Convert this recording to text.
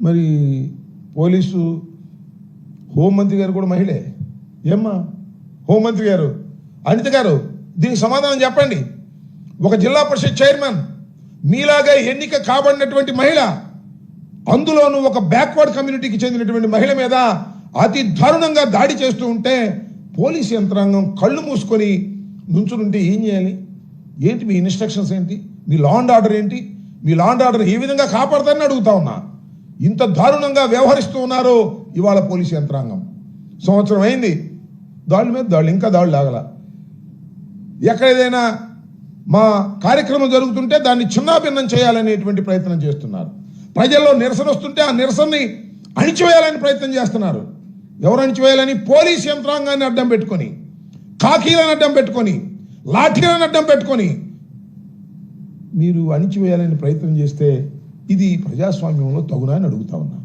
మరి పోలీసు హోంమంత్రి గారు కూడా మహిళే. ఏమ్మా? హోంమంత్రి గారు. అనిత గారు దీనికి సమాధానం చెప్పండి. ఒక జిల్లా పరిషత్ చైర్మన్ మీలాగా ఎన్నిక కాబడినటువంటి మహిళ అందులోనూ ఒక బ్యాక్వర్డ్ కమ్యూనిటీకి చెందినటువంటి మహిళ మీద అతి దారుణంగా దాడి చేస్తూ ఉంటే పోలీస్ యంత్రాంగం కళ్ళు మూసుకొని నుంచునుంటే ఏం చేయాలి? ఏంటి మీ ఇన్స్ట్రక్షన్స్ ఏంటి? మీ లా అండ్ ఆర్డర్ ఏంటి? మీ లా అండ్ ఆర్డర్ ఏ విధంగా కాపాడతారని అడుగుతా ఉన్నా. ఇంత దారుణంగా వ్యవహరిస్తూ ఉన్నారు ఇవాళ పోలీస్ యంత్రాంగం. సంవత్సరం అయింది. దాడుల మీద దాడులు ఇంకా దాడులు ఆగల. ఎక్కడ ఏదైనా మా కార్యక్రమం జరుగుతుంటే దాన్ని చిన్నాభిన్నం చేయాలనేటువంటి ప్రయత్నం చేస్తున్నారు. ప్రజల్లో నిరసన వస్తుంటే ఆ నిరసనని అణిచివేయాలని ప్రయత్నం చేస్తున్నారు. ఎవరు అణిచివేయాలని? పోలీస్ యంత్రాంగాన్ని అడ్డం పెట్టుకొని కాకీలను అడ్డం పెట్టుకొని లాఠీలను అడ్డం పెట్టుకొని. మీరు అణిచివేయాలని ప్రయత్నం చేస్తే ఇది ప్రజాస్వామ్యంలో తగునా అని అడుగుతా ఉన్నా.